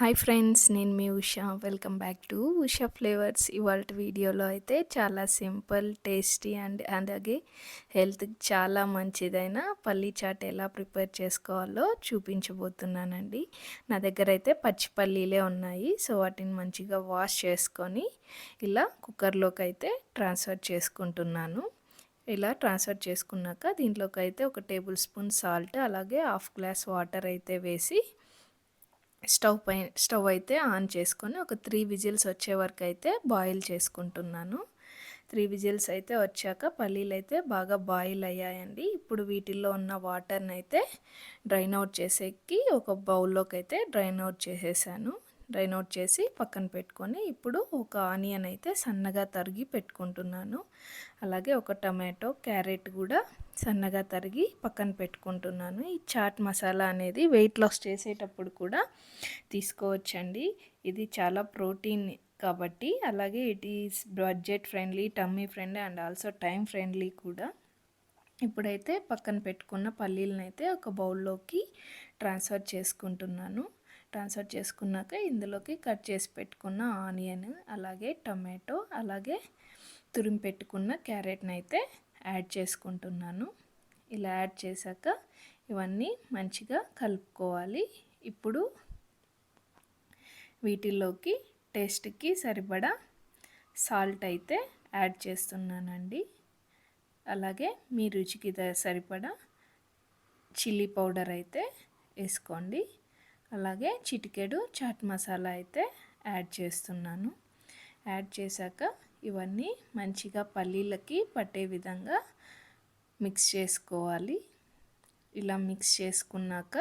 Hi friends నేను మీ Usha. Welcome back to Usha flavours ఇవాళ వీడియోలో అయితే చాలా సింపుల్ టేస్టీ అండ్ అలాగే హెల్త్కి చాలా మంచిదైన పల్లీ చాట్ ఎలా ప్రిపేర్ చేసుకోవాలో చూపించబోతున్నానండి. నా దగ్గర అయితే పచ్చి పల్లీలే ఉన్నాయి. సో వాటిని మంచిగా వాష్ చేసుకొని ఇలా కుక్కర్లోకి అయితే ట్రాన్స్ఫర్ చేసుకుంటున్నాను. ఇలా ట్రాన్స్ఫర్ చేసుకున్నాక దీంట్లోకి అయితే ఒక టేబుల్ స్పూన్ సాల్ట్ అలాగే హాఫ్ గ్లాస్ వాటర్ అయితే వేసి స్టవ్ పై స్టవ్ అయితే ఆన్ చేసుకొని ఒక త్రీ విజిల్స్ వచ్చే వరకు అయితే బాయిల్ చేసుకుంటున్నాను. త్రీ విజిల్స్ అయితే వచ్చాక పల్లీలు అయితే బాగా బాయిల్ అయ్యాయండి. ఇప్పుడు వీటిల్లో ఉన్న వాటర్ని అయితే డ్రైన్ అవుట్ చేసేకి ఒక బౌల్లోకి అయితే డ్రైన్ అవుట్ చేసేసాను. డ్రైన్ అవుట్ చేసి పక్కన పెట్టుకొని ఇప్పుడు ఒక ఆనియన్ అయితే సన్నగా తరిగి పెట్టుకుంటున్నాను. అలాగే ఒక టమాటో క్యారెట్ కూడా సన్నగా తరిగి పక్కన పెట్టుకుంటున్నాను. ఈ చాట్ మసాలా అనేది వెయిట్ లాస్ చేసేటప్పుడు కూడా తీసుకోవచ్చండి. ఇది చాలా ప్రోటీన్ కాబట్టి అలాగే it is budget friendly tummy friendly and also time friendly కూడా. ఇప్పుడైతే పక్కన పెట్టుకున్న పల్లీలను అయితే ఒక బౌల్లోకి ట్రాన్స్ఫర్ చేసుకుంటున్నాను. ట్రాన్స్ఫర్ చేసుకున్నాక ఇందులోకి కట్ చేసి పెట్టుకున్న ఆనియన్ అలాగే టమాటో అలాగే తురిమి పెట్టుకున్న క్యారెట్ని అయితే యాడ్ చేసుకుంటున్నాను. ఇలా యాడ్ చేశాక ఇవన్నీ మంచిగా కలుపుకోవాలి. ఇప్పుడు వీటిల్లోకి టేస్ట్కి సరిపడా సాల్ట్ అయితే యాడ్ చేస్తున్నానండి. అలాగే మీ రుచికి సరిపడా చిల్లీ పౌడర్ అయితే వేసుకోండి. అలాగే చిటికెడు చాట్ మసాలా అయితే యాడ్ చేస్తున్నాను. యాడ్ చేశాక ఇవన్నీ మంచిగా పల్లీలకి పట్టే విధంగా మిక్స్ చేసుకోవాలి. ఇలా మిక్స్ చేసుకున్నాక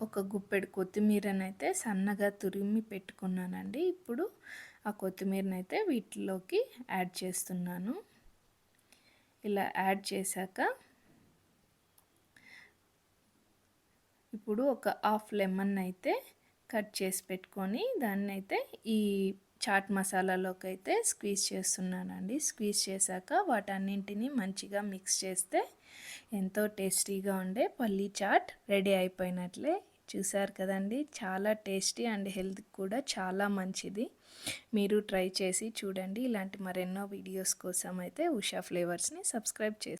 ఒక గుప్పెడు కొత్తిమీరనైతే సన్నగా తురిమి పెట్టుకున్నానండి. ఇప్పుడు ఆ కొత్తిమీరనైతే వీటిలోకి యాడ్ చేస్తున్నాను. ఇలా యాడ్ చేశాక ఇప్పుడు ఒక హాఫ్ లెమన్ అయితే కట్ చేసి పెట్టుకొని దాన్ని అయితే ఈ చాట్ మసాలాలోకి అయితే స్క్వీజ్ చేస్తున్నానండి. స్క్వీజ్ చేశాక వాటన్నింటినీ మంచిగా మిక్స్ చేస్తే ఎంతో టేస్టీగా ఉండే పల్లీ చాట్ రెడీ అయిపోయినట్లే. చూసారు కదండి చాలా టేస్టీ అండ్ హెల్త్ కూడా చాలా మంచిది. మీరు ట్రై చేసి చూడండి. ఇలాంటి మరెన్నో వీడియోస్ కోసం అయితే ఉషా ఫ్లేవర్స్ని సబ్స్క్రైబ్ చేసి